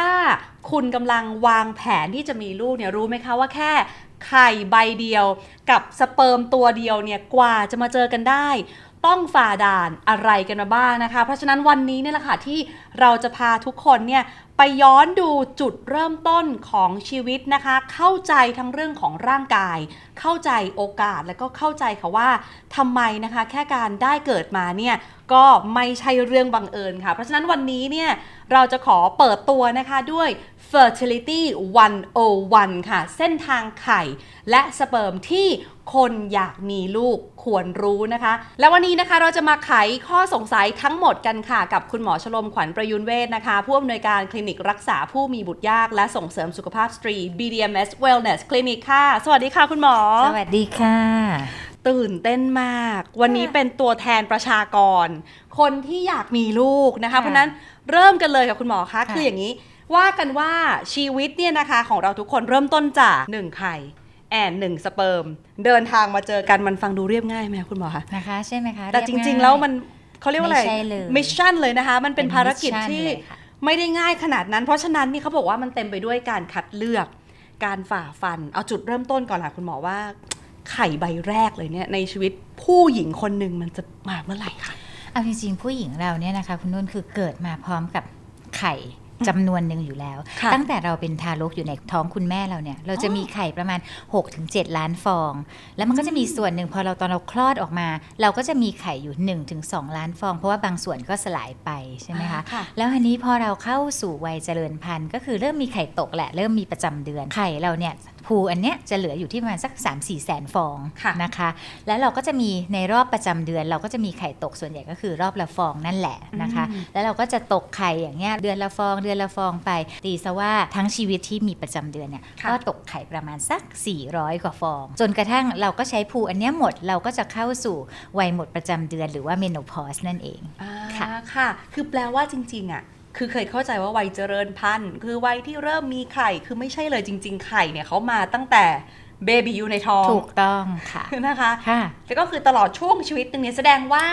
ถ้าคุณกำลังวางแผนที่จะมีลูกเนี่ยรู้ไหมคะว่าแค่ไข่ใบเดียวกับสเปิร์มตัวเดียวเนี่ยกว่าจะมาเจอกันได้ ต้องฝ่าด่านอะไรกันมาบ้างนะคะ เพราะฉะนั้นวันนี้เนี่ยแหละค่ะที่เราจะพาทุกคนเนี่ยไปย้อนดูจุดเริ่มต้นของชีวิตนะคะ เข้าใจทั้งเรื่องของร่างกาย เข้าใจโอกาสแล้วก็เข้าใจค่ะว่าทำไมนะคะ แค่การได้เกิดมาเนี่ยก็ไม่ใช่เรื่องบังเอิญค่ะ เพราะฉะนั้นวันนี้เนี่ยเราจะขอเปิดตัวนะคะด้วย Fertility 101 ค่ะ เส้นทางไข่และสเปิร์มที่ คนอยากมีลูกควรรู้นะคะ และวันนี้นะคะเราจะมาไขข้อสงสัยทั้งหมดกันค่ะ กับคุณหมอชลมขวัญประยุนเวศนะคะ ผู้อำนวยการคลินิกรักษาผู้มีบุตรยาก และส่งเสริมสุขภาพสตรี BDMS Wellness Clinic ค่ะ สวัสดีค่ะคุณหมอ สวัสดีค่ะ ตื่นเต้นมาก วันนี้เป็นตัวแทนประชากร คนที่อยากมีลูกนะคะค่ะเพราะฉะนั้นเริ่มกันเลยค่ะคุณหมอคะค่ะคืออย่างนี้ว่ากันว่าชีวิตเนี่ยนะคะของเราทุกคนเริ่มต้นจากหนึ่งไข่ แอนหนึ่งสเปิร์มเดินทางมาเจอกันมันฟังดูเรียบง่ายไหมคะคุณหมอคะนะคะใช่ไหมคะแต่จเยบริงๆง่ายแล้วมันเขาเรียกว่าอะไรไม่ใช่เลยมิชชั่นเลยนะคะ มันเป็นเป็นภารกิจ mission ที่เลยค่ะไม่ได้ง่ายขนาดนั้น เพราะฉะนั้นนี่เขาบอกว่ามันเต็มไปด้วยการคัดเลือก การฝ่าฟัน เอาจุดเริ่มต้นก่อนค่ะคุณหมอว่า ไข่ใบแรกเลยเนี่ยในชีวิตผู้หญิงคนหนึ่งมันจะมาเมื่อไหร่คะเอาจริงๆผู้หญิงเราเนี่ยนะคะ คุณนุ่นคือเกิดมาพร้อมกับไข่ จำนวนหนึ่งอยู่แล้วค่ะตั้งแต่เราเป็นทารกอยู่ในท้องคุณแม่เราเนี่ย เราจะอ๋อมีไข่ประมาณ 6-7 ล้านฟอง แล้วมันก็จะมีส่วนหนึ่งพอเราตอนเราคลอดออกมา เราก็จะมีไข่อยู่ 1-2 ล้านฟอง เพราะว่าบางส่วนก็สลายไปใช่ไหมคะค่ะแล้วอันนี้พอเราเข้าสู่วัยเจริญพันธุ์ ก็คือเริ่มมีไข่ตกแหละ เริ่มมีประจำเดือนไข่เราเนี่ย ภูอันเนี้ยจะเหลืออยู่ที่ประมาณสัก 3 4 แสนฟองค่ะนะคะ แล้วเราก็จะมีในรอบประจำเดือน เราก็จะมีไข่ตกส่วนใหญ่ก็คือรอบละฟองนั่นแหละนะคะอืมแล้วเราก็จะตกไข่อย่างเงี้ยเดือนละฟองเดือนละฟองไปตีซะว่าทั้งชีวิตที่มีประจำเดือนเนี่ยค่ะก็ตกไข่ประมาณสัก 400 กว่าฟอง จนกระทั่งเราก็ใช้ภูอันเนี้ยหมดเราก็จะเข้าสู่วัยหมดประจำเดือน หรือว่าเมโนพอสนั่นเองอ่าค่ะค่ะ คือแปลว่าจริงๆอะ คือเคยเข้าใจว่าวัยเจริญพันธุ์ คือวัยที่เริ่มมีไข่ คือไม่ใช่เลยจริง ๆ ไข่เนี่ยเขามาตั้งแต่เบบีอยู่ในท้อง ถูกต้องค่ะ นะคะค่ะแล้วก็คือตลอดช่วงชีวิตหนึงเนี่ยแสดงว่า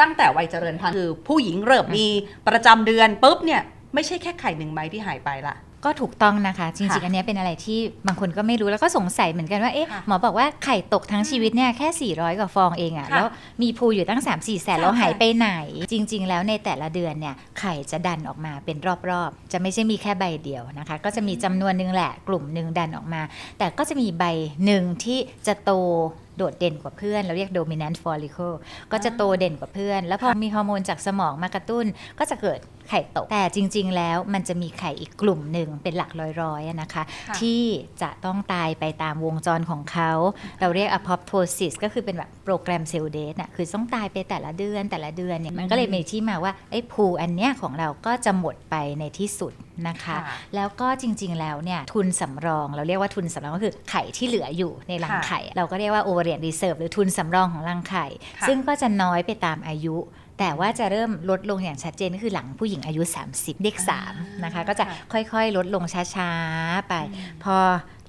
ตั้งแต่วัยเจริญพันธุ์คือผู้หญิงเริ่มมีประจำเดือนปุ๊บเนี่ยไม่ใช่แค่ไข่หนึ่งใบที่หายไปละ ก็ถูกต้องนะคะ จริงค่ะๆอันเนี้ยเป็นอะไรที่บางคนก็ไม่รู้แล้วก็สงสัยเหมือนกันว่าเอ๊ะค่ะหมอบอกว่าไข่ตกทั้งชีวิตเนี่ยแค่ 400 กว่าฟองเองอะค่ะแล้วมีภูอยู่ตั้ง 3 4 แสนค่ะแล้วหายไปไหน จริง ๆ แล้วในแต่ละเดือนเนี่ยไข่จะดันออกมาเป็นรอบๆ จะไม่ใช่มีแค่ใบเดียวนะคะ ก็จะมีจำนวนหนึ่งแหละกลุ่มหนึ่งดันออกมา แต่ก็จะมีใบหนึ่งที่จะโตโดดเด่นกว่าเพื่อน เราเรียก dominant follicle ก็จะโตเด่นกว่าเพื่อน แล้วพอมีฮอร์โมนจากสมองมากระตุ้นก็จะเกิด ไข่ตก แต่จริง ๆ แล้วมันจะมีไข่อีกกลุ่มหนึ่งเป็นหลักร้อยๆอะนะคะค่ะที่จะต้องตายไปตามวงจรของเขา เราเรียก apoptosis ก็คือเป็นแบบโปรแกรมเซลล์เดทน่ะคือต้องตายไปแต่ละเดือนแต่ละเดือนเนี่ยมันก็เลยมีที่มาว่าไอ้ภูอันเนี้ยของเราก็จะหมดไปในที่สุดนะคะค่ะแล้วก็จริง ๆ แล้วเนี่ยทุนสำรองเราเรียกว่าทุนสำรองก็คือไข่ที่เหลืออยู่ในรังค่ะไข่ เราก็เรียกว่า ovarian reserve หรือทุนสำรองของรังไข่ค่ะซึ่งก็จะน้อยไปตามอายุ แต่ว่าจะเริ่มลดลงอย่างชัดเจนก็คือหลังผู้หญิงอายุ 30 เด็ก3นะคะ ก็จะค่อยๆ ลดลงช้าๆ ไป พอ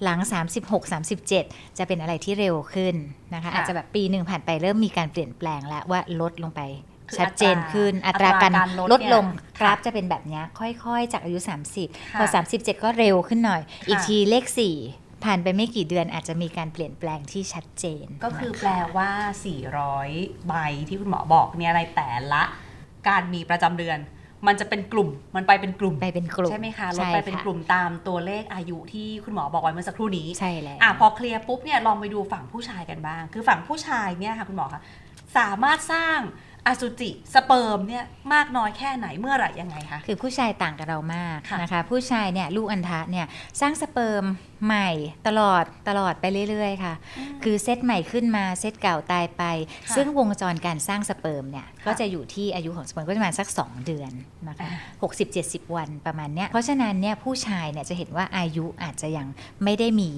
หลัง 36 37 จะเป็นอะไรที่เร็วขึ้นนะคะค่ะอาจจะแบบปีหนึ่งผ่านไปเริ่มมีการเปลี่ยนแปลงแล้วว่าลดลงไปคือชัดเจนขึ้นอัอัตตราราการการลดลดลงเนี่ยกราฟค่ะจะเป็นแบบเนี้ยค่อยๆ จากอายุ 30ค่ะพอ 37 ก็เร็วขึ้นหน่อยค่ะอีกทีเลข 4 ผ่านไปไม่กี่เดือนอาจจะมีการเปลี่ยนแปลงที่ชัดเจน ก็คือนะะแปลว่า 400 ใบที่คุณหมอบอกเนี่ยในแต่ละการมีประจำเดือน มันจะเป็นกลุ่มมันไปเป็นกลุ่มไปเป็นกลุ่มใช่ไหมคะลดใช่ไปเป็นค่ะกลุ่มตามตัวเลขอายุที่คุณหมอบอกไว้เมื่อสักครู่นี้ใช่แล้วอะพอเคลียร์ปุ๊บเนี่ยลองไปดูฝั่งผู้ชายกันบ้าง คือฝั่งผู้ชายเนี่ยค่ะคุณหมอคะสามารถสร้าง อสุจิสเปิร์มเนี่ยมากน้อยแค่ไหนเมื่อไหร่ยังไงคะ คือผู้ชายต่างกับเรามากค่ะ นะคะ ผู้ชายเนี่ยลูกอัณฑะเนี่ยสร้างสเปิร์มใหม่ตลอดตลอดไปเรื่อยๆค่ะ คือเซตใหม่ขึ้นมาเซตเก่าตายไป ค่ะซึ่งวงจรการสร้างสเปิร์มเนี่ยค่ะก็จะอยู่ที่อายุของสเปิร์มก็ประมาณสัก 2 เดือนนะคะอ่า 60-70 วันประมาณเนี้ยเพราะฉะนั้นเนี่ยผู้ชายเนี่ยจะเห็นว่าอายุอาจจะยังไม่ได้มี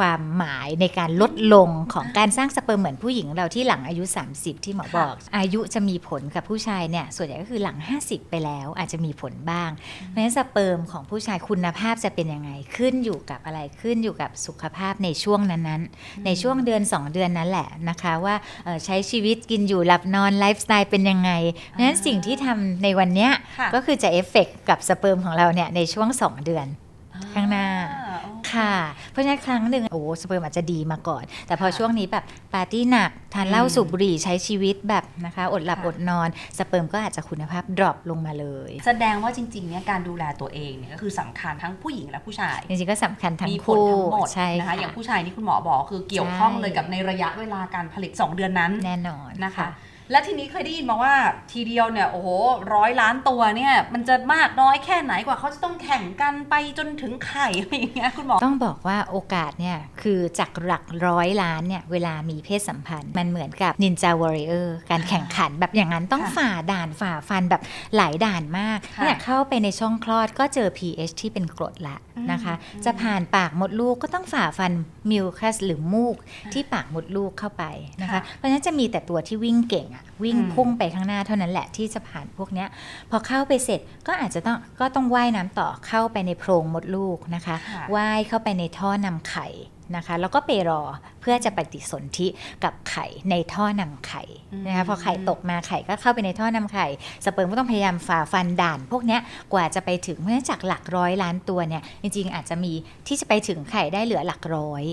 ความหมายในการลดลงของการสร้างสเปิร์มเหมือนผู้หญิงเราที่หลังอายุ 30 ที่หมอบอก อายุจะมีผลกับผู้ชายเนี่ยส่วนใหญ่ก็คือหลัง 50 ไปแล้ว อาจจะมีผลบ้างเพราะฉะนั้นสเปิร์มของผู้ชายคุณภาพจะเป็นยังไงขึ้นอยู่กับอะไรขึ้นอยู่กับสุขภาพในช่วงนั้นๆ ในช่วงเดือน 2 เดือนนั้นแหละนะคะว่าเอ่อใช้ชีวิตกินอยู่หลับนอนไลฟ์สไตล์เป็นยังไงเพราะฉะนั้นสิ่งที่ทำในวันเนี้ยค่ะก็คือจะเอฟเฟกต์กับสเปิร์มของเราเนี่ยในช่วง 2 เดือน ข้างหน้าอ่โอเคค่ะ เพราะฉะนั้นครั้งหนึ่งโอ้สเปิร์มอาจจะดีมาก่อน แต่พอค่ะช่วงนี้แบบปาร์ตี้หนักทานเหล้าอืมสูบบุหรี่ใช้ชีวิตแบบนะคะ อดหลับค่ะอดนอน สเปิร์มก็อาจจะคุณภาพดรอปลงมาเลย แสดงว่าจริงๆเนี่ยการดูแลตัวเองเนี่ยก็คือสำคัญทั้งผู้หญิงและผู้ชายจริงๆก็สำคัญทั้งมีผลคู่ทั้งหมดใช่นะคะค่ะอย่างผู้ชายนี่คุณหมอบอกคือเกี่ยวข้องใช่เลยกับในระยะเวลาการผลิต 2 เดือนนั้นแน่นอนนะคะ และทีนี้เคยได้ยินมาว่าทีเดียวเนี่ยโอ้โหร้อยล้านตัวเนี่ยมันจะมากน้อยแค่ไหนกว่าเขาจะต้องแข่งกันไปจนถึงไข่อะไรอย่างเงี้ยคุณหมอ ต้องบอกว่าโอกาสเนี่ยคือจากหลักร้อยล้านเนี่ยเวลามีเพศสัมพันธ์ มันเหมือนกับนินจาวอริเออร์การแข่งขันแบบอย่างนั้นต้องค่ะฝ่าด่านฝ่าฟันแบบหลายด่านมากค่ะเนี่ยเข้าไปในช่องคลอดก็เจอ pH ที่เป็นกรดละนะคะอืมจะผ่านปากมดลูกก็ต้องฝ่าฟันมิวคัสหรือมูกที่ปากมดลูกเข้าไปนะคะค่ะเพราะฉะนั้นจะมีแต่ตัวที่วิ่งเก่งอะวิ่งอืมพุ่งไปข้างหน้าเท่านั้นแหละที่จะผ่านพวกเนี้ยพอเข้าไปเสร็จก็อาจจะต้องก็ต้องว่ายน้ำต่อเข้าไปในโพรงมดลูกนะคะค่ะว่ายเข้าไปในท่อนำไข่ นะคะ แล้วก็ไปรอเพื่อจะปฏิสนธิกับไข่ในท่อนำไข่นะคะอืมพอไข่ตกมาไข่ก็เข้าไปในท่อนำไข่ สเปิร์มก็ต้องพยายามฝ่าฟันด่าน พวกเนี้ยกว่าจะไปถึงเพราะฉะนั้นจากหลักร้อยล้านตัวเนี่ยจริงๆ อาจจะมีที่จะไปถึงไข่ได้เหลือหลักร้อย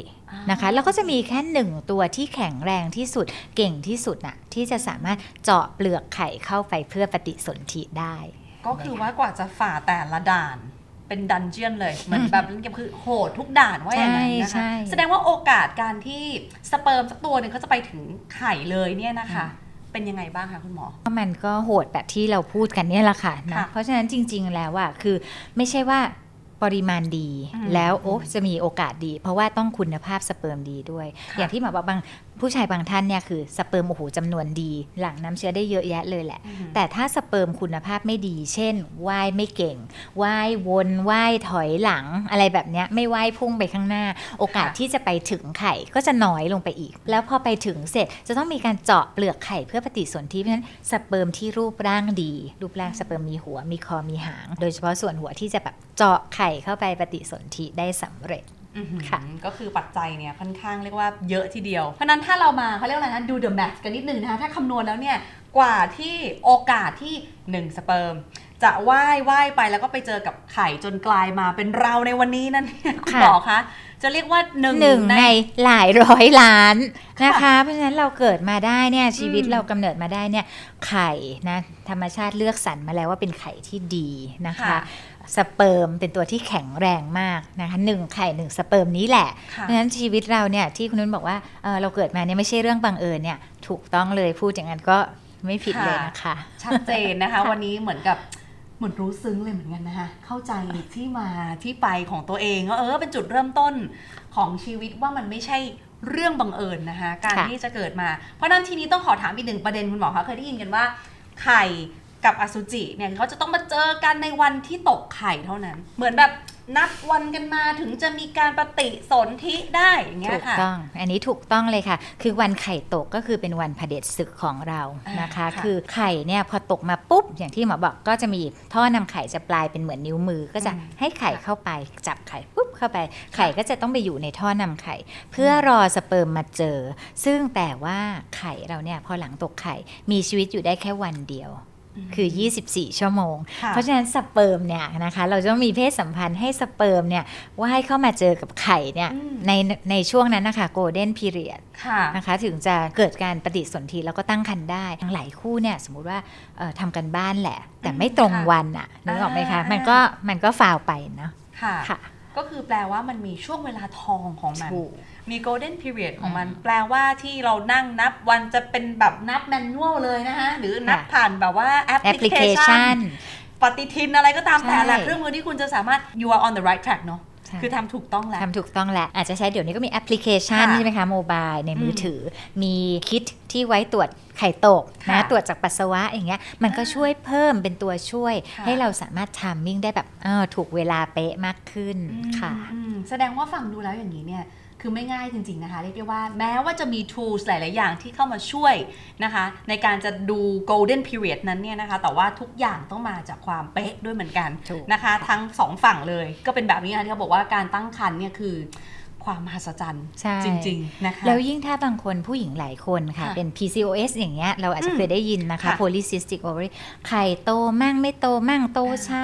นะคะแล้วก็จะมีแค่หนึ่งตัวที่แข็งแรงที่สุดเก่งที่สุดน่ะที่จะสามารถเจาะเปลือกไข่เข้าไปเพื่อปฏิสนธิได้ ก็คือว่ากว่าจะฝ่าแต่ละด่าน เป็นดันเจียนเลย เหมือนแบบเล่นเกมคือโหดทุกด่านว่าอย่างนั้นนะใช่คะใช่แสดงว่าโอกาสการที่สเปิร์มสักตัวหนึ่งเขาจะไปถึงไข่เลยเนี่ยนะคะเป็นยังไงบ้างคะคุณหมอก็มันก็โหดแบบที่เราพูดกันเนี่ยแหละค่ะนะค่ะเพราะฉะนั้นจริง ๆ แล้วอะคือไม่ใช่ว่า ปริมาณดีอืมแล้วโอ้จะมีโอกาสดี เพราะว่าต้องคุณภาพสเปิร์มดีด้วยค่ะอย่างที่หมอบอกบางผู้ชายบางท่านเนี่ยคือสเปิร์มโอ้โหจำนวนดี หลั่งน้ำเชื้อได้เยอะแยะเลยแหละอืมแต่ถ้าสเปิร์มคุณภาพไม่ดี เช่นว่ายไม่เก่งว่ายวนว่ายถอยหลังอะไรแบบเนี้ยไม่ว่ายพุ่งไปข้างหน้า โอกาสค่ะที่จะไปถึงไข่ก็จะน้อยลงไปอีก แล้วพอไปถึงเสร็จจะต้องมีการเจาะเปลือกไข่เพื่อปฏิสนธิเพราะฉะนั้นสเปิร์มที่รูปร่างดี รูปร่างสเปิร์มมีหัวมีคอมีหาง โดยเฉพาะส่วนหัวที่จะแบบเจาะไข่เข้าไปปฏิสนธิได้สำเร็จอื้อหือค่ะก็คือปัจจัยเนี่ยค่อนข้างเรียกว่าเยอะทีเดียว เพราะฉะนั้นถ้าเรามาเขาเรียกว่าอะไรนะดูเดอะแมทกันนิดนึงนะคะถ้าคำนวณแล้วเนี่ยกว่าที่โอกาสที่ 1 สเปิร์ม จะว่ายว่ายไปแล้วก็ไปเจอกับไข่จนกลายมาเป็นเราในวันนี้นั่นเนี่ยคุณค่ะหมอคะจะเรียกว่าหนึ่งหนึ่งในหลายร้อยล้านนะคะค่ะเพราะฉะนั้นเราเกิดมาได้เนี่ยชีวิตอืมเรากำเนิดมาได้เนี่ยไข่นะธรรมชาติเลือกสรรมาแล้วว่าเป็นไข่ที่ดีนะคะ สเปิร์มเป็นตัวที่แข็งแรงมากนะคะหนึ่งไข่หนึ่งสเปิร์มนี้แหละค่ะเพราะฉะนั้นชีวิตเราเนี่ยที่คุณนุ่นบอกว่าเอ่อเราเกิดมาเนี่ยไม่ใช่เรื่องบังเอิญเนี่ยถูกต้องเลยพูดอย่างนั้นก็ไม่ผิดเลยนะคะชัดเจนนะคะวันนี้เหมือนกับเหมือนรู้ซึ้งเลยเหมือนกันนะคะเข้าใจที่มาที่ไปของตัวเองว่าเออเป็นจุดเริ่มต้นของชีวิตว่ามันไม่ใช่เรื่องบังเอิญนะคะ การค่ะที่จะเกิดมา เพราะฉะนั้นทีนี้ต้องขอถามอีกหนึ่งประเด็นคุณหมอคะเคยได้ยินกันว่า ไข่ กับอสุจิเนี่ยเขาจะต้องมาเจอกันในวันที่ตกไข่เท่านั้น เหมือนแบบนับวันกันมาถึงจะมีการปฏิสนธิได้อย่างเงี้ถูยกค่ะต้อง อันนี้ถูกต้องเลยค่ะ คือวันไข่ตกก็คือเป็นวันเผด็จศึกของเรานะคะอ่าค่ะคือไข่เนี่ยพอตกมาปุ๊บ อย่างที่หมอบอกก็จะมีท่อนำไข่จะปลายเป็นเหมือนนิ้วมือ ก็จะอืมให้ไข่เข้าไปจับไข่ปุ๊บเข้าไปไข่ก็จะต้องไปอยู่ในท่อนำไข่ เพื่อรอสเปิร์มมาเจอ ซึ่งแต่ว่าไข่เราเนี่ยพอหลังตกไข่มีชีวิตอยู่ได้แค่วันเดียว คือ 24 ชั่วโมงค่ะเพราะฉะนั้นสเปิร์มเนี่ยนะคะเราจะต้องมีเพศสัมพันธ์ให้สเปิร์มเนี่ยว่ายเข้ามาเจอกับไข่เนี่ยอืมในในช่วงนั้นนะคะโกลเด้นพีเรียดค่ะนะคะถึงจะเกิดการปฏิสนธิแล้วก็ตั้งครรภ์ได้ทั้งหลายคู่เนี่ยสมมุติว่าเอ่อทำกันบ้านแหละ แต่ไม่ตรงค่ะวันอะนึกออกไหมคะอ่ามัมันก็มันก็ฟาวไปเนาะค่ะค่ะก็คือแปลว่ามันมีช่วงเวลาทองของมัน ถูกมี golden period ของมันอืมแปลว่าที่เรานั่งนับวันจะเป็นแบบนับแมนนวลเลยนะคะหรือนับค่ะผ่านแบบว่าแอปแอพปพลิลิเคเคชัชันนปฏิทินอะไรก็ตามแต่แหละใช่เครื่องมือที่คุณจะสามารถ you are on the right track เนอะใช่คือทำถูกต้องแล้วทำถูกต้องแหละอาจจะใช้เดี๋ยวนี้ก็มีแอปพลิเคชันค่ะใช่ไหมคะโมบายในมืออมถือ มีคิดที่ไว้ตรวจไข่ตกค่ะนะตรวจจากปัสสาวะอย่างเงี้ยมันก็อ่าช่วยเพิ่มเป็นตัวช่วยค่ะให้เราสามารถทามมิ่งได้แบบเออถูกเวลาเป๊ะมากขึ้นอืมค่ะอืมแสดงว่าฟังดูแล้วอย่างนี้เนี่ย คือไม่ง่ายจริง ๆ นะคะ เรียกได้ว่าแม้ว่าจะมี tools หลาย ๆ อย่างที่เข้ามาช่วยนะคะ ในการจะดู golden period นั้นเนี่ยนะคะ แต่ว่าทุกอย่างต้องมาจากความเป๊ะด้วยเหมือนกันถูก นะคะ ทั้งสองฝั่งเลยก็เป็นแบบนี้นะคะที่เขาบอกว่าการตั้งครรภ์เนี่ยคือ ความมหัศจรรย์ ใช่จริง ๆ นะคะ แล้วยิ่งถ้าบางคนผู้หญิงหลายคนค่ะ ค่ะเป็น PCOS อย่างเงี้ยเราอาจจะอืมเคยได้ยินนะคะ ค่ะ polycystic ovary ไข่โตมั่งไม่โตมั่งโตช้า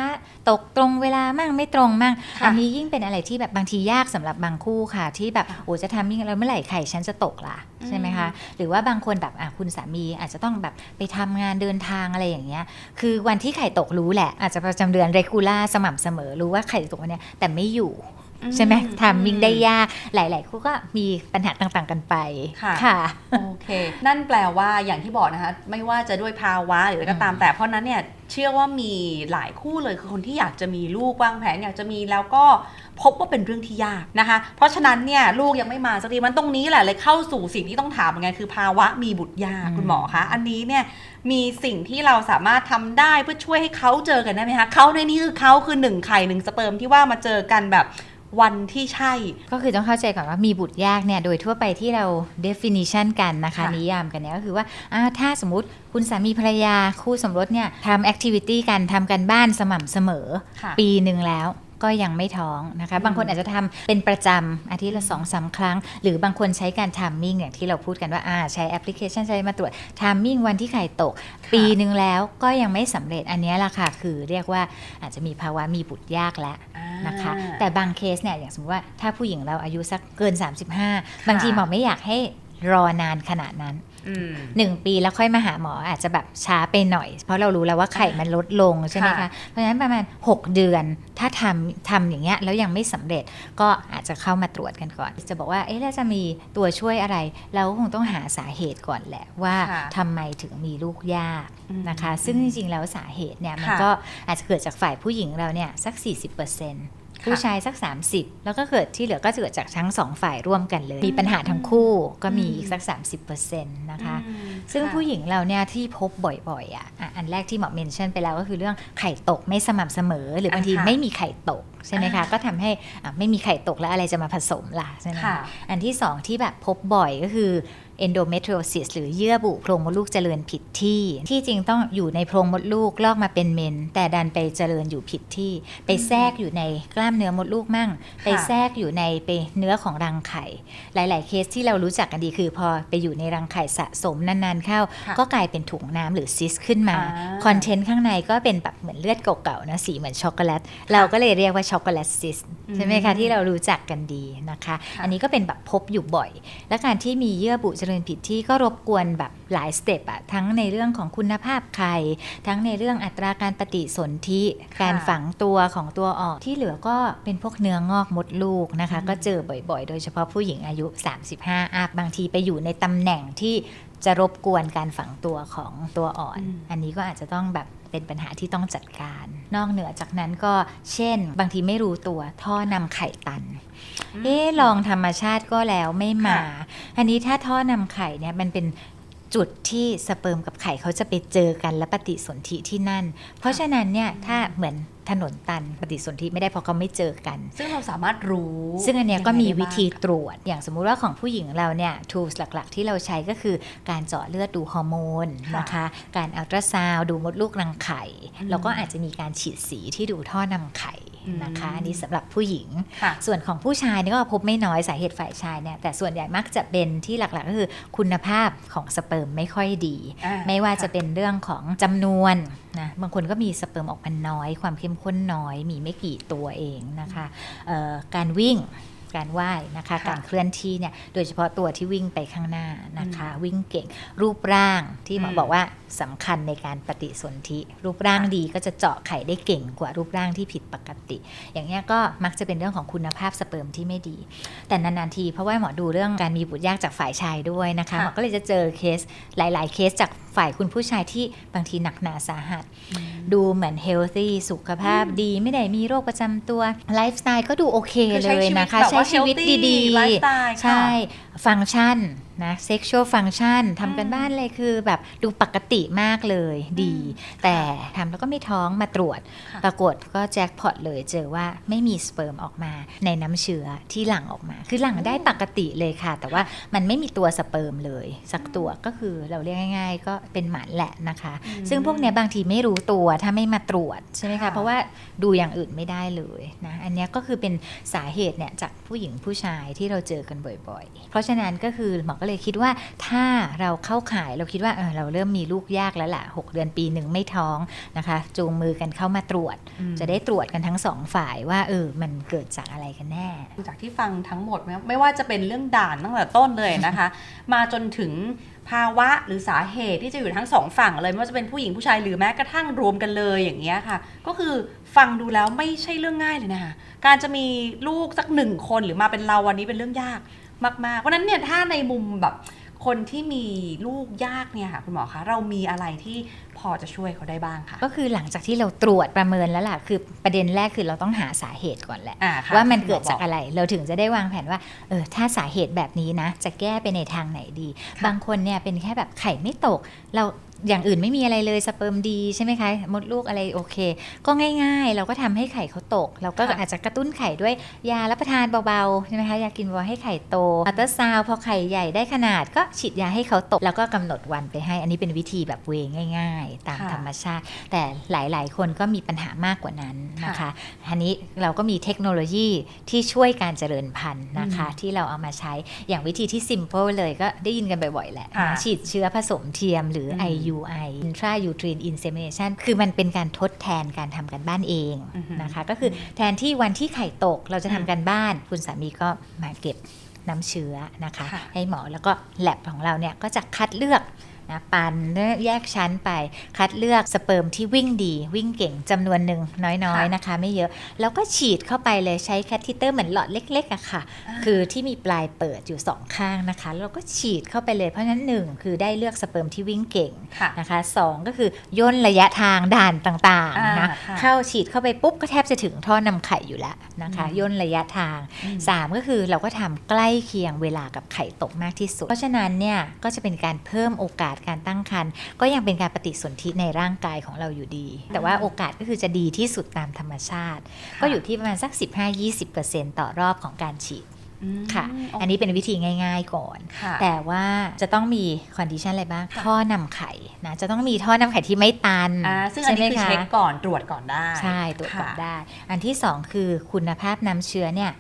ตกตรงเวลามั่งไม่ตรงมั่ง ค่ะอันนี้ยิ่งเป็นอะไรที่แบบบางทียากสำหรับบางคู่ค่ะ ที่แบบโอ้จะทำยิ่งแล้วเมื่อไหร่ไข่ฉันจะตกล่ะใช่ไหมคะ หรือว่าบางคนแบบอะคุณสามีอาจจะต้องแบบไปทำงานเดินทางอะไรอย่างเงี้ย คือวันที่ไข่ตกรู้แหละ อาจจะประจำเดือน regular สม่ำเสมอรู้ว่าไข่ตกวันเนี้ยแต่ไม่อยู่ ใช่ไหมทำมิ่งได้ยาก หลาย ๆ คู่ก็มีปัญหาต่างๆกันไปค่ะค่ะโอเค นั่นแปลว่าอย่างที่บอกนะคะ ไม่ว่าจะด้วยภาวะหรืออะไรก็ตามอืมแต่เพราะนั้นเนี่ยเชื่อว่ามีหลายคู่เลยคือคนที่อยากจะมีลูกวางแผนอยากจะมีแล้วก็พบว่าเป็นเรื่องที่ยากนะคะ เพราะฉะนั้นเนี่ยลูกยังไม่มาสักทีมันตรงนี้แหละเลยเข้าสู่สิ่งที่ต้องถามเหมือนกันคือภาวะมีบุตรยากคุณหมอคะอันนี้เนี่ยมีสิ่งที่เราสามารถทำได้เพื่อช่วยให้เขาเจอกันได้ไหมคะเขาในนี้คือเขาคือหนึ่งไข่หนึ่งสเปิร์มที่ว่ามาเจอกันแบบ วันที่ใช่ ก็คือต้องเข้าใจก่อนว่ามีบุตรยากเนี่ยโดยทั่วไปที่เรา definition กันนะคะ ค่ะนิยามกันเนี่ยก็คือว่าอ่าถ้าสมมติคุณสามีภรรยาคู่สมรสเนี่ยทำ activity กันทำกันบ้านสม่ำเสมอ ค่ะ ปีหนึ่งแล้ว ก็ยังไม่ท้องนะคะอืมบางคนอาจจะทำเป็นประจำอาทิตย์ละสองสามครั้ง หรือบางคนใช้การทามมิ่งอย่างที่เราพูดกันว่าอ่าใช้แอปพลิเคชันใช้มาตรวจทามมิ่งวันที่ไข่ตก ปีหนึ่งแล้วก็ยังไม่สำเร็จอันเนี้ยล่ะค่ะ คือเรียกว่าอาจจะมีภาวะมีบุตรยากแล้วนะคะอ่าแต่บางเคสเนี่ยอย่างสมมติว่าถ้าผู้หญิงเราอายุสักเกิน 35 บางทีหมอไม่อยากให้รอนานขนาดนั้น อืม1ปีแล้วค่อยมาหาหมออาจจะแบบช้าไปหน่อย เพราะเรารู้แล้วว่าไข่มันลดลงใช่ไหมค่ะคะเพราะฉะนั้นประมาณ 6 เดือนถ้าทำทำอย่างเงี้ยแล้วยังไม่สำเร็จก็อาจจะเข้ามาตรวจกันก่อน จะบอกว่าเอ๊ะแล้วจะมีตัวช่วยอะไร เราก็คงต้องหาสาเหตุก่อนแหละว่าค่ะทำไมถึงมีลูกยากอืมนะคะ ซึ่งจริงๆแล้วสาเหตุเนี่ยมันค่ะก็อาจจะเกิดจากฝ่ายผู้หญิงเราเนี่ยสัก 40% ผู้ชายสัก 30 แล้วก็เกิดที่เหลือก็จะเกิดจากทั้งสองฝ่ายร่วมกันเลย มีปัญหาทั้งคู่ก็มีอีกสัก 30%นะคะอืมซึ่งค่ะผู้หญิงเราเนี่ยที่พบบ่อยๆอะอะอันแรกที่หมอเมนชั่นไปแล้วก็คือเรื่องไข่ตกไม่สม่ำเสมอ หรือบางทีอ่าค่ะไม่มีไข่ตก ใช่ไหมคะอ่าก็ทำให้อะไม่มีไข่ตกแล้วอะไรจะมาผสมล่ะใช่ไหมค่ะคะอันที่สองที่แบบพบบ่อยก็คือ endometriosis หรือเยื่อบุโพรงมดลูกเจริญผิดที่ ที่จริงต้องอยู่ในโพรงมดลูกลอกมาเป็นเมน แต่ดันไปเจริญอยู่ผิดที่ ไปแทรกอยู่ในกล้ามเนื้อมดลูกมั่ง ไปแทรกอยู่ในไปเนื้อของรังไข่ หลาย ๆ เคสที่เรารู้จักกันดีคือพอไปอยู่ในรังไข่สะสมนาน ๆ เข้าค่ะก็กลายเป็นถุงน้ำหรือซิสขึ้นมาอ่าคอนเทนต์ข้างในก็เป็นแบบเหมือนเลือดเก่าๆนะสีเหมือนช็อกโกแลตเราก็เลยเรียกว่าช็อกโกแลตซิสใช่ไหมคะ ที่เรารู้จักกันดีนะคะค่ะอันนี้ก็เป็นแบบพบอยู่บ่อย และการที่มีเยื่อบุเจริญผิดที่ก็รบกวนแบบหลายสเต็ปอะทั้งในเรื่องของคุณภาพไข่ทั้งในเรื่องอัตราการปฏิสนธิค่ะการฝังตัวของตัวออกที่เหลือก็เป็นพวกเนื้องอกมดลูกนะคะอืมก็เจอบ่อยๆ โดยเฉพาะผู้หญิงอายุ 35อัพบางทีไปอยู่ในตำแหน่งที่ จะรบกวนการฝังตัวของตัวอ่อนอืมอันนี้ก็อาจจะต้องแบบเป็นปัญหาที่ต้องจัดการ นอกเหนือจากนั้นก็เช่น บางทีไม่รู้ตัวท่อนำไข่ตัน เอ๊ะลองธรรมชาติก็แล้วไม่มา อันนี้ถ้าท่อนำไข่เนี่ยมันเป็นจุดที่สเปิร์มกับไข่เขาจะไปเจอกันและปฏิสนธิที่นั่น เพราะฉะนั้นเนี่ยถ้าเหมือนถนนตันปฏิสนธิไม่ได้เพราะเขาไม่เจอกัน ซึ่งเราสามารถรู้ ซึ่งอันเนี้ยก็มีวิธียังไงได้บ้างตรวจ อย่างสมมุติว่าของผู้หญิงเราเนี่ย tools หลัก ๆ ที่เราใช้ก็คือการเจาะเลือดดูฮอร์โมนค่ะนะคะ การอัลตราซาวดูมดลูกรังไข่อืมแล้วก็อาจจะมีการฉีดสีที่ดูท่อนำไข่นะคะอืมอันนี้สำหรับผู้หญิงค่ะส่วนของผู้ชายนี่ก็พบไม่น้อยสาเหตุฝ่ายชายเนี่ยแต่ส่วนใหญ่มักจะเป็นที่หลัก ๆ ก็คือคุณภาพของสเปิร์มไม่ค่อยดีอ่าไม่ว่าจะค่เป็นเรื่องของจำนวนนะบางคนก็มีสเปิร์มออกมาน้อยความเข้มข้นน้อยมีไม่กี่ตัวเองนะคะการวิ่ง การว่ายนะคะค่ะการเคลื่อนที่เนี่ยโดยเฉพาะตัวที่วิ่งไปข้างหน้านะคะ วิ่งเก่งรูปร่างที่หมออืมบอกว่าสำคัญในการปฏิสนธิ รูปร่างดีก็จะเจาะไข่ได้เก่งกว่ารูปร่างที่ผิดปกติ อย่างเงี้ยก็มักจะเป็นเรื่องของคุณภาพสเปิร์มที่ไม่ดี แต่นานๆทีเพราะว่าหมอดูเรื่องการมีบุตรยากจากฝ่ายชายด้วยนะคะค่ะหมอก็เลยจะเจอเคสหลาย ๆ เคสจากฝ่ายคุณผู้ชายที่บางทีหนักหนาสาหัส ดูเหมือนเฮลตี้สุขภาพดีไม่ได้มีโรคประจำตัวไลฟ์สไตล์ก็ดูโอเคคือเลใช้ยชีวิตนะคะแบบใช้ว่าชีวิต healthy ดีไลฟ์สไตล์ๆใช่ค่ะฟังก์ชันนะ sexual function ทำกันบ้านเลยคือแบบดูปกติมากเลยดี แต่ทำแล้วก็ไม่ท้องมาตรวจ ค่ะ ปรากฏก็แจ็คพอตเลยเจอว่าไม่มีสเปิร์มออกมาในน้ำเชื้อที่หลั่งออกมา คือหลั่งได้ปกติเลยค่ะ แต่ว่ามันไม่มีตัวสเปิร์มเลย สักตัวก็คือเราเรียกง่าย ๆ ก็เป็นหมันแหละนะคะอืมซึ่งพวกเนี้ยบางทีไม่รู้ตัวถ้าไม่มาตรวจใช่ไหมค่ะคะเพราะว่าดูอย่างอื่นไม่ได้เลยนะ อันเนี้ยก็คือเป็นสาเหตุเนี่ยจากผู้หญิงผู้ชายที่เราเจอกันบ่อยๆ เพราะฉะนั้นก็คือหมอก็เลยคิดว่าถ้าเราเข้าข่ายเราคิดว่าเออเราเริ่มมีลูกยากแล้วล่ะหกเดือนปีหนึ่งไม่ท้องนะคะ จูงมือกันเข้ามาตรวจอืมจะได้ตรวจกันทั้งสองฝ่ายว่าเออมันเกิดจากอะไรกันแน่ จากที่ฟังทั้งหมดไม่ไม่ว่าจะเป็นเรื่องด่านตั้งแต่ต้นเลยนะคะ มาจนถึงภาวะหรือสาเหตุที่จะอยู่ทั้งสองฝั่งเลยไม่ว่าจะเป็นผู้หญิงผู้ชายหรือแม้กระทั่งรวมกันเลยอย่างเงี้ยค่ะ ก็คือฟังดูแล้วไม่ใช่เรื่องง่ายเลยนะคะการจะมีลูกสักหนึ่งคนหรือมาเป็นเราวันนี้เป็นเรื่องยาก มากๆเพราะฉะนั้นเนี่ยถ้าในมุมแบบคนที่มีลูกยากเนี่ยค่ะคุณหมอคะเรามีอะไรที่พอจะช่วยเขาได้บ้างคะก็คือหลังจากที่เราตรวจประเมินแล้วล่ะคือประเด็นแรกคือเราต้องหาสาเหตุก่อนแหละอ่ค่ะว่ามันเกิดที่หจากอะไรเราถึงจะได้วางแผนว่าเออถ้าสาเหตุแบบนี้นะ จะแก้ไปในทางไหนดีค่ะบางคนเนี่ยเป็นแค่แบบไข่ไม่ตก เรา อย่างอื่นไม่มีอะไรเลยสเปิร์มดีใช่ไหมคะมดลูกอะไรโอเค ก็ง่ายๆ เราก็ทำให้ไข่เขาตก เราก็ค่ะอาจจะกระตุ้นไข่ด้วยยารับประทานเบาๆใช่ไหมคะยากินเบาๆให้ไข่โตอัลตราซาวด์พอไข่ใหญ่ได้ขนาดก็ฉีดยาให้เขาตก แล้วก็กำหนดวันไปให้ อันนี้เป็นวิธีแบบเวง่าย ๆ ตามค่ะธรรมชาติ แต่หลายๆ คนก็มีปัญหามากกว่านั้นนะคะค่ะอันนี้เราก็มีเทคโนโลยีที่ช่วยการเจริญพันธุ์นะคะอืมที่เราเอามาใช้อย่างวิธีที่ simple เลยก็ได้ยินกันบ่อยๆแหละค่ะนะฉีดเชื้อผสมเทียมหรืออม IUI intrauterine insemination คือมันเป็นการทดแทนการทำกันบ้านเองอือหือนะคะ ก็คือแทนที่วันที่ไข่ตกเราจะอืมทำกันบ้าน คุณสามีก็มาเก็บน้ำเชื้อนะคะค่ะให้หมอแล้วก็แลบของเราเนี่ยก็จะคัดเลือก นะปันแยกชั้นไปคัดเลือกสเปิร์มที่วิ่งดีวิ่งเก่งจำนวนหนึ่งน้อยๆนะคะ ไม่เยอะ แล้วก็ฉีดเข้าไปเลยใช้แคททิเตอร์เหมือนหลอดเล็กๆอะค่ะ คือที่มีปลายเปิดอยู่สองข้างนะคะแล้วเราก็ฉีดเข้าไปเลยเพราะฉะนั้นหนึ่งคือได้เลือกสเปิร์มที่วิ่งเก่งค่ะนะคะสองก็คือย่นระยะทางด่านต่างๆนะอ่าค่ะเข้าฉีดเข้าไปปุ๊บก็แทบจะถึงท่อนำไข่อยู่แล้วนะคะอืมย่นระยะทางอืมสามก็คือเราก็ทำใกล้เคียงเวลากับไข่ตกมากที่สุด เพราะฉะนั้นเนี่ยก็จะเป็นการเพิ่มโอกาสการตั้งครรภ์ก็ยังเป็นการปฏิสนธิในร่างกายของเราอยู่ดี แต่ว่าโอกาสก็คือจะดีที่สุดตามธรรมชาติ ก็อยู่ที่ประมาณสัก 15-20%ต่อรอบของการฉีดอืมค่ะ อันนี้เป็นวิธีง่าย ๆก่อนค่ะแต่ว่าจะต้องมีคอนดิชันอะไรบ้างค่ะท่อนำไข่นะ จะต้องมีท่อนำไข่ที่ไม่ตันอ่าซึ่งอันนี้คือใช่ไหมเช็คคะก่อนตรวจก่อนได้ ใช่ ตรวจก่อนค่ะได้ อันที่สองคือคุณภาพน้ำเชื้อเนี่ย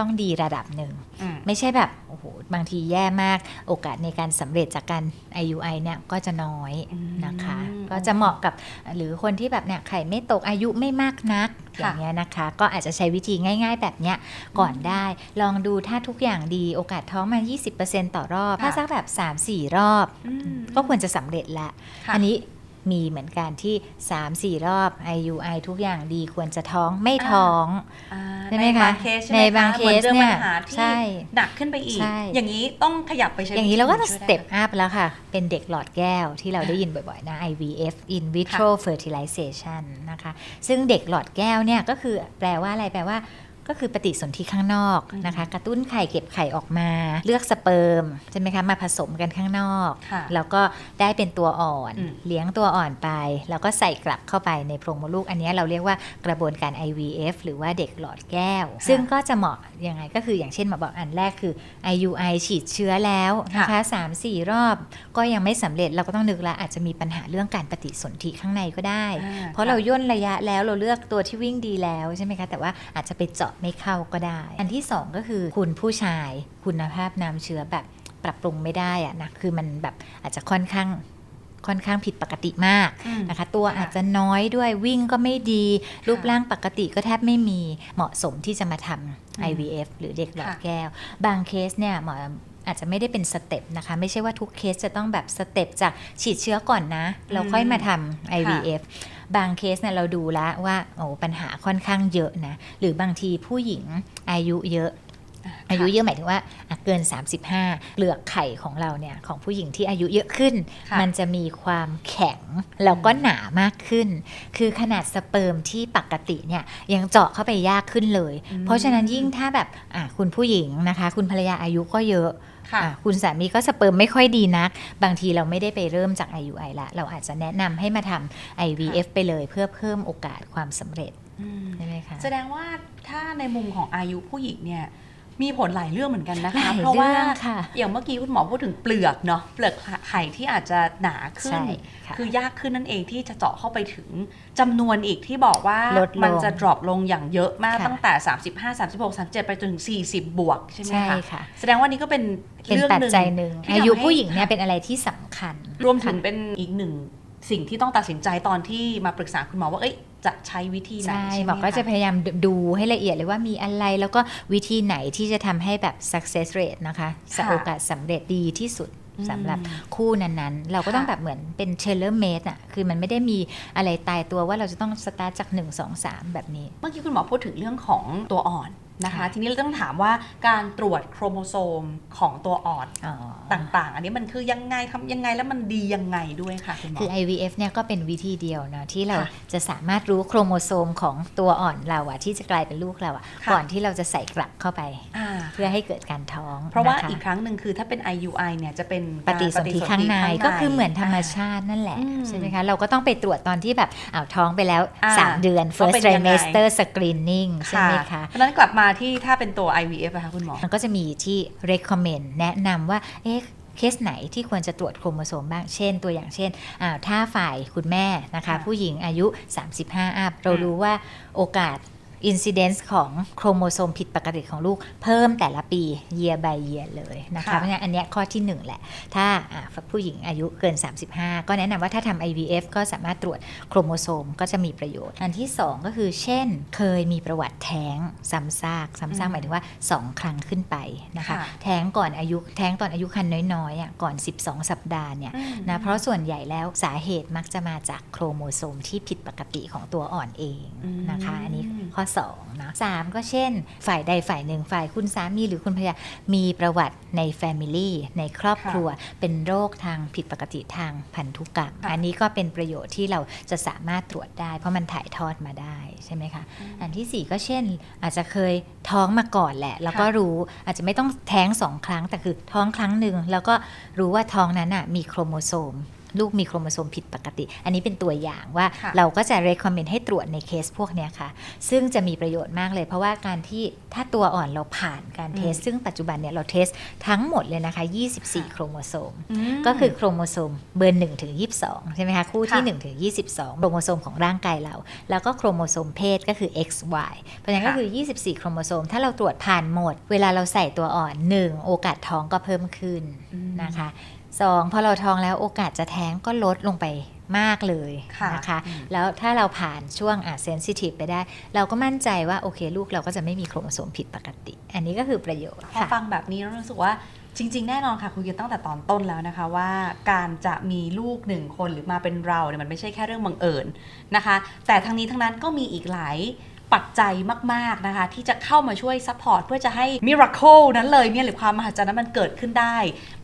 ต้องดีระดับหนึ่งอืมไม่ใช่แบบโอ้โหบางทีแย่มากโอกาสในการสำเร็จจากการ IUI เนี่ยก็จะน้อยอืมนะคะโอเคก็จะเหมาะกับหรือคนที่แบบเนี่ยไข่ไม่ตกอายุไม่มากนักอค่ะย่างเงี้ยนะคะ ก็อาจจะใช้วิธีง่าย ๆ แบบเนี้ยก่อนได้ ลองดูถ้าทุกอย่างดีโอกาสท้องมา 20%ต่อรอบค่ะถ้าสักแบบ 3-4 รอบอืมก็ควรจะสำเร็จละค่ะอันนี้ มีเหมือนกันที่ 3-4 รอบ IUI ทุกอย่างดีควรจะท้องไม่ท้องอ่าใช่ไหมในบางคะเคสใช่ไหมในบางคะเคหมือสจอเนี่ยปัญหาที่ใช่หนักขึ้นไปอีกใช่อย่างนี้ต้องขยับไปใช้อย่างนี้เราก็จะวิธีสช่วยได้เต็ปอัพแล้วค่ะ เป็นเด็กหลอดแก้วที่เราได้ยินบ่อยๆนะ IVF in vitro fertilization นะคะ ซึ่งเด็กหลอดแก้วเนี่ยก็คือแปลว่าอะไรแปลว่า ก็คือปฏิสนธิข้างนอกนะคะ กระตุ้นไข่เก็บไข่ออกมา เลือกสเปิร์มใช่ไหมคะมาผสมกันข้างนอกค่ะแล้วก็ได้เป็นตัวอ่อนอืมเลี้ยงตัวอ่อนไป แล้วก็ใส่กลับเข้าไปในโพรงมดลูก อันนี้เราเรียกว่ากระบวนการ IVF หรือว่าเด็กหลอดแก้ว ซึ่งก็จะเหมาะยังไงก็คืออย่างเช่นหมาบอกอันแรกคือ IUI ฉีดเชื้อแล้วนะคะสามสี่รอบก็ยังไม่สำเร็จเราก็ต้องนึกละอาจจะมีปัญหาเรื่องการปฏิสนธิข้างในก็ได้อ่เพราะเราย่นระยะแล้วเราเลือกตัวที่วิ่งดีแล้วใช่ไหมคะแต่ว่าอาจจะไปเจาะไม่เข้าก็ได้ อันที่สองก็คือคุณผู้ชายคุณภาพน้ำเชื้อแบบปรับปรุงไม่ได้อะนะคือมันแบบอาจจะค่อนข้างค่อนข้างผิดปกติมากอืมนะคะ ตัวค่ะอาจจะน้อยด้วยวิ่งก็ไม่ดี รูปร่างปกติก็แทบไม่มีเหมาะสมที่จะมาทำ IVF หรือเด็กหลอดค่ะแก้ว บางเคสเนี่ยหมออาจจะไม่ได้เป็นสเต็ปนะคะ ไม่ใช่ว่าทุกเคสจะต้องแบบสเต็ปจากฉีดเชื้อก่อนนะ เราค่อยมาทำ IVF บางเคสเนี่ยเราดูแล้วว่าโอ้ปัญหาค่อนข้างเยอะนะ หรือบางทีผู้หญิงอายุเยอะอายุเยอะหมายถึงว่าอะเกิน 35 เปลือกไข่ของเราเนี่ยของผู้หญิงที่อายุเยอะขึ้นค่ะมันจะมีความแข็งแล้วก็หนามากขึ้น คือขนาดสเปิร์มที่ปกติเนี่ยยังเจาะเข้าไปยากขึ้นเลยอืมเพราะฉะนั้นยิ่งถ้าแบบอะคุณผู้หญิงนะคะ คุณภรรยาอายุก็เยอะ ค่ะอะคุณสามีก็สเปิร์มไม่ค่อยดีนัก บางทีเราไม่ได้ไปเริ่มจาก IUI ละ เราอาจจะแนะนำให้มาทำ IVF ไปเลยเพื่อเพิ่มโอกาสความสำเร็จอืมใช่ไหมคะแสดงว่าถ้าในมุมของอายุผู้หญิงเนี่ย มีผลหลายเรื่องเหมือนกันนะหคะลายเพราะว่าเรื่องค่ะอย่างเมื่อกี้คุณหมอพูดถึงเปลือกเนาะเปลือกไข่ที่อาจจะหนาขึ้นใช่ค่ะคือยากขึ้นนั่นเองที่จะเจาะเข้าไปถึงจำนวนอีกที่บอกว่าลดลงมันจะ drop ลงอย่างเยอะมากค่ะตั้งแต่ 35 36 37 ไปจนถึง 40 บวกใช่ไหมใช่คะค่ะแสดงว่านี่ก็เป็นเป็นเรื่องปัจหนึ่งจัยหนึ่งที่อายุทำให้ผู้หญิงเนี่ยเป็นอะไรที่สำคัญ รวมถึงเป็นอีกหนึ่งสิ่งที่ต้องตัดสินใจตอนที่มาปรึกษาคุณหมอว่าเอ้ย จะใช้วิธีไหนใช่ใช่ไหหมมอก็จะคพยายามดูให้ละเอียดเลยว่ามีอะไรแล้วก็วิธีไหนที่จะทำให้แบบ success rate นะคะค่ะโอกาสสำเร็จดีที่สุดอืมสำหรับคู่นั้นๆ เราก็ต้องค่ะแบบเหมือนเป็น tailor made อะคือมันไม่ได้มีอะไรตายตัวว่าเราจะต้องสตาร์ทจาก 1 2 3 แบบนี้ เมื่อกี้คุณหมอพูดถึงเรื่องของตัวอ่อน นะคะค่ะทีนี้เราต้องถามว่าการตรวจโครโมโซมของตัวอ่อนอ๋อต่างๆ อันนี้มันคือยังไงทำยังไงแล้วมันดียังไงด้วยค่ะคุณหมอคือ IVF เนี่ยก็เป็นวิธีเดียวนะที่เราค่ะจะสามารถรู้โครโมโซมของตัวอ่อนเราอะที่จะกลายเป็นลูกเราอะค่ะก่อนที่เราจะใส่กลับเข้าไปอ่าเพื่อให้เกิดการท้อง เพราะว่านะคะอีกครั้งหนึ่งคือถ้าเป็น IUI เนี่ยจะเป็นปฏิสนธิข้างในก็คือเหมือนธรรมาชาตินั่นแหละอืมใช่ไหมคะเราก็ต้องไปตรวจตอนที่แบบอ้าวท้องไปแล้วอ่า3เดือนว่า first เป็นยังไง trimester screening ใช่ไหมคะเพราะฉะนั้นกลับมาที่ถ้าเป็นตัว IVF อะคะคุณหมอ มันก็จะมีที่ recommend แนะนำว่า เอ๊ะเคสไหนที่ควรจะตรวจโครโมโซมบ้าง เช่น ตัวอย่างเช่นอ่าถ้าฝ่ายคุณแม่นะคะค่ะผู้หญิงอายุ 35 อัพ เราอืมรู้ว่าโอกาส incidence ของโครโมโซมผิดปกติของลูก เพิ่มแต่ละปี year by year เลยนะคะค่ะเพราะฉะนั้นอันเนี้ยข้อที่ 1 แหละ ถ้าอ่าผู้หญิงอายุเกิน 35 ก็แนะนำว่าถ้าทำ IVF ก็สามารถตรวจโครโมโซมก็จะมีประโยชน์ อันที่ 2 ก็คือเช่น เคยมีประวัติแท้งซ้ำซากซ้ำซากหมายถึงว่า 2 ครั้งขึ้นไปนะคะค่ะแท้งก่อนอายุแท้งตอนอายุคันน้อยๆอะก่อน 12 สัปดาห์เนี่ยอืมนะเพราะส่วนใหญ่แล้วสาเหตุมักจะมาจากโครโมโซมที่ผิดปกติของตัวอ่อนเองนะคะอันนี้ข้อ2นะสามก็เช่น ฝ่ายใดฝ่ายหนึ่งฝ่ายคุณสามีหรือคุณภรรยามีประวัติใน Family ในครอบครัว เป็นโรคทางผิดปกติทางพันธุกรรมค่ะอันนี้ก็เป็นประโยชน์ที่เราจะสามารถตรวจได้ เพราะมันถ่ายทอดมาได้ใช่ไหมคะ อันที่ 4 ก็เช่น อาจจะเคยท้องมาก่อนแหละ แล้วก็ค่ะรู้อาจจะไม่ต้องแท้งสองครั้งแต่คือท้องครั้งหนึ่งแล้วก็รู้ว่าท้องนั้นอะมีโครโมโซม ลูกมีโครโมโซมผิดปกติ อันนี้เป็นตัวอย่างว่าค่ะเราก็จะ recommend ให้ตรวจในเคสพวกเนี้ยค่ะ ซึ่งจะมีประโยชน์มากเลย เพราะว่าการที่ถ้าตัวอ่อนเราผ่านการเทส ซึ่งปัจจุบันเนี่ยเราเทสทั้งหมดเลยนะคะ 24 โครโมโซมมก็คือโครโมโซมเบอร์1ถึง 22 ใช่ไหมคะ คู่ที่ค่ะ1ถึง 22 โครโมโซมของร่างกายเรา แล้วก็โครโมโซมเพศก็คือ XY เพราะฉะนั้นก็คือ 24 โครโมโซม ถ้าเราตรวจผ่านหมด เวลาเราใส่ตัวอ่อน 1 โอกาสท้องก็เพิ่มขึ้นอืมนะคะ 2พอเราท้องแล้วโอกาสจะแท้งก็ลดลงไปมากเลยค่ะนะคะอืมแล้วถ้าเราผ่านช่วงอะเซนซิทีฟไปได้ เราก็มั่นใจว่าโอเคลูกเราก็จะไม่มีโครโมโซมผิดปกติ อันนี้ก็คือประโยชน์พอค่ะฟังแบบนี้แล้วรู้สึกว่าจริง ๆ แน่นอนค่ะคุยกันตั้งแต่ตอนต้นแล้วนะคะว่าการจะมีลูกหนึ่งคนหรือมาเป็นเราเนี่ยมันไม่ใช่แค่เรื่องบังเอิญนะคะ แต่ทั้งนี้ทั้งนั้นก็มีอีกหลาย ปัจจัยมาก ๆ นะคะ ที่จะเข้ามาช่วยซัพพอร์ตเพื่อจะให้มิราเคิลนั้นเลยเนี่ยหรือความมหัศจรรย์นั้นมันเกิดขึ้นได้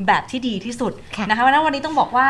แบบที่ดีที่สุดค่ะนะคะเพราะฉะนั้นวันนี้ต้องบอกว่า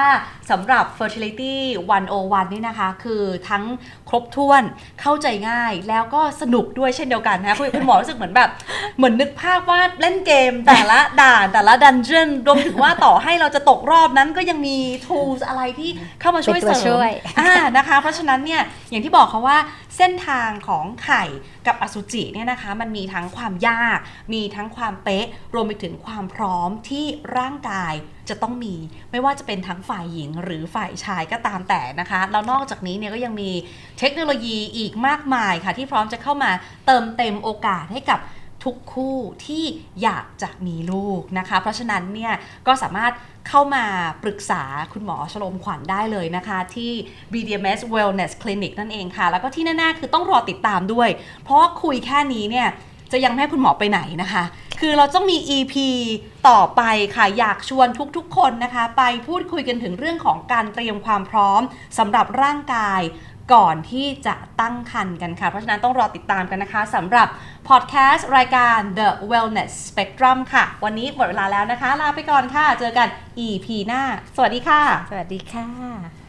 สำหรับ fertility 101 นี่นะคะ คือทั้งครบถ้วนเข้าใจง่ายแล้วก็สนุกด้วยเช่นเดียวกันนะคะคุยกับคุณหมอรู้สึกเหมือนแบบเหมือนนึกภาพว่าเล่นเกมแต่ละด่านแต่ละดันเจียนรวมถึงว่าต่อให้เราจะตกรอบนั้นก็ยังมี tools อะไรที่เข้ามาช่วยเป็นตัวเสริช่มวยอ่านะคะ เพราะฉะนั้นเนี่ยอย่างที่บอกเขาว่า เส้นทางของไข่กับอสุจิเนี่ยนะคะ มันมีทั้งความยาก มีทั้งความเป๊ะ รวมไปถึงความพร้อมที่ร่างกายจะต้องมีไม่ว่าจะเป็นทั้งฝ่ายหญิงหรือฝ่ายชายก็ตามแต่นะคะแล้วนอกจากนี้เนี่ยก็ยังมีเทคโนโลยีอีกมากมายค่ะ ที่พร้อมจะเข้ามาเติมเต็มโอกาสให้กับ ทุกคู่ที่อยากจะมีลูกนะคะ เพราะฉะนั้นเนี่ยก็สามารถเข้ามาปรึกษาคุณหมอชโลมขวัญได้เลยนะคะ ที่ BDMS Wellness Clinic นั่นเองค่ะ แล้วก็ที่แน่ๆคือต้องรอติดตามด้วย เพราะคุยแค่นี้เนี่ยจะยังไม่ให้คุณหมอไปไหนนะคะ คือเราต้องมี EP ต่อไปค่ะ อยากชวนทุกๆ คนนะคะ ไปพูดคุยกันถึงเรื่องของการเตรียมความพร้อมสำหรับร่างกาย ก่อนที่จะตั้งครรภ์กันค่ะ เพราะฉะนั้นต้องรอติดตามกันนะคะสำหรับพอดแคสต์รายการ The Wellness Spectrum ค่ะ วันนี้หมดเวลาแล้วนะคะ ลาไปก่อนค่ะ เจอกัน EP หน้า สวัสดีค่ะ สวัสดีค่ะ